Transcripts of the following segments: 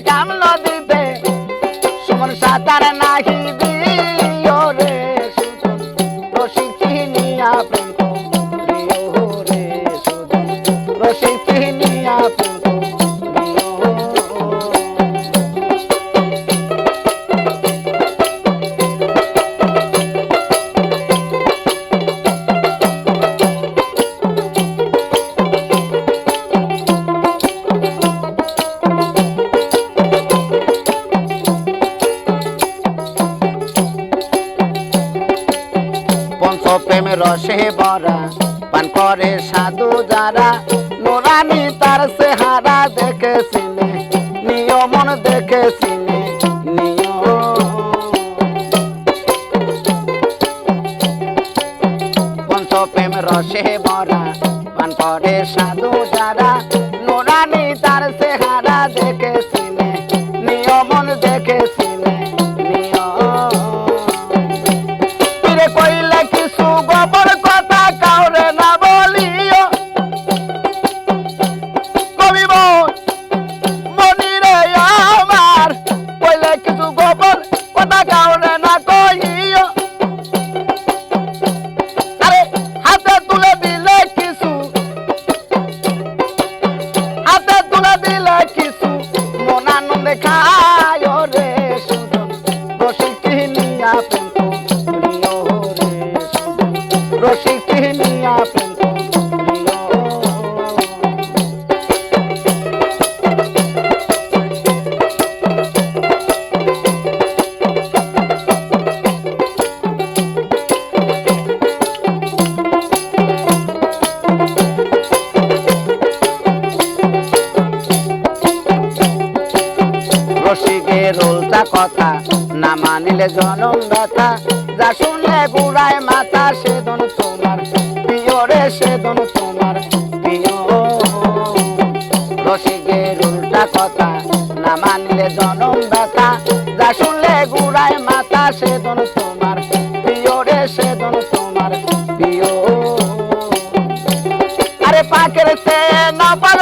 কাম নদীতে সুমন সাঁতার পঞ্চপ্রেম রসে ভরা, পান করে সাধু যারা। নোরানি তার চেহারা দেখে সিনে নিয়মন দেখে সিনে নিয়ম পঞ্চপ্রেম রসে ভরা, পান করে সাধু যারা। রসিকের উল্টা কথা না মানিলে জনম ব্যথা যা শুনলে বুড়ায় মাথা রে সেদন তোমার প্রিয়। রসিকের উল্টা কথা না মানলে জনম ব্যথা, যা শুনলে গুড়ায় মাথা সেদন তোমার প্রিয় রে সেদন তোমার প্রিয়। আরে পাকের সে না পার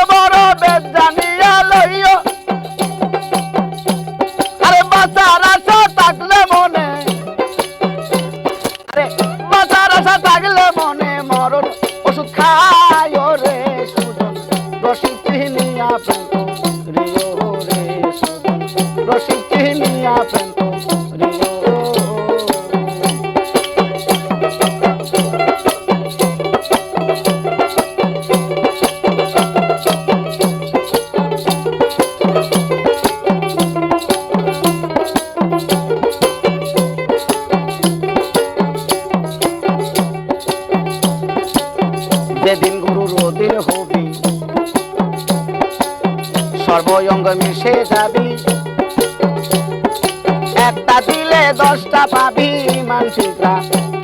একটা দিলে দশটা পাবি মানসিকরা।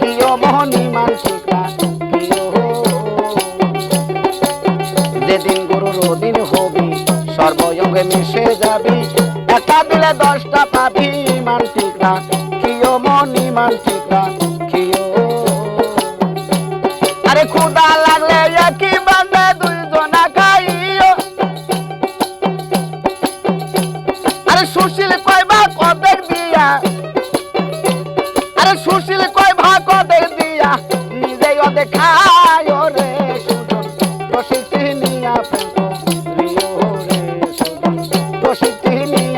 কিয় মোহনী মানসিকরা যেদিন গুরুর অধীন হবি সর্বঙ্গে মিশে যাবি। একটা দিলে দশটা পাবি মানসিকরা কিয় মনি মানসিকরা কিয় আরে খুদা লাগলে একই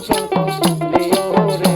চিনিয়া প্রেম দিও রে